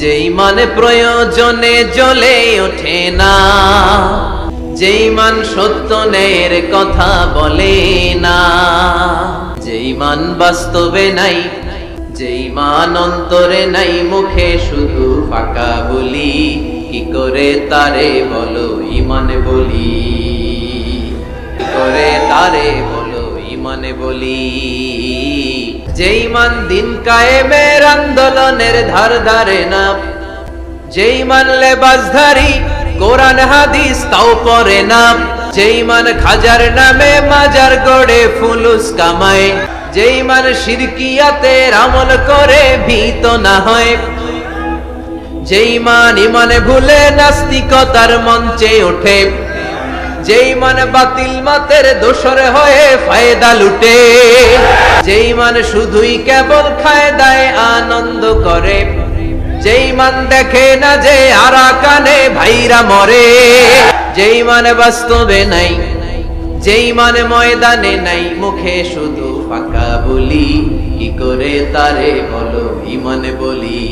যেই মানে প্রয়োজনে জ্বলে ওঠে না, যেই মান সত্য ন্যায়ের কথা বলে না, যেই মান বাস্তবে নাই, যেই মান অন্তরে নাই, মুখে শুধু ফাঁকা বলি, কি করে তারে বলো ইমানে বলি? কি করে তারে বলো ইমানে বলি? যেই মান দিন কায়েমের আন্দোলনের ধার ধারে না। যেই মান লেবাসধারী কোরআন হাদিস তাও পরে না। যেই মান খাজার নামে মাজার গড়ে ফুলুস কামায়। যেই মান শিরকিয়াতের আমল করে ভীত না হয়। যেই মান ইমানে ভুলে নাস্তিকতার মঞ্চে ওঠে। যেই মানে বাতিল মাতের দোসর হয়ে ফায়দা লুটে। যেই মানে শুধুই কেবল খায় দায় আনন্দ করে। যেই মান দেখে না যে আরা কানে ভাইরা মরে। যেই মানে বাস্তবে নাই, যেই মানে ময়দানে নাই, মুখে শুধু ফাঁকা বলি। কি করে তারে বলো ইমানে বলি?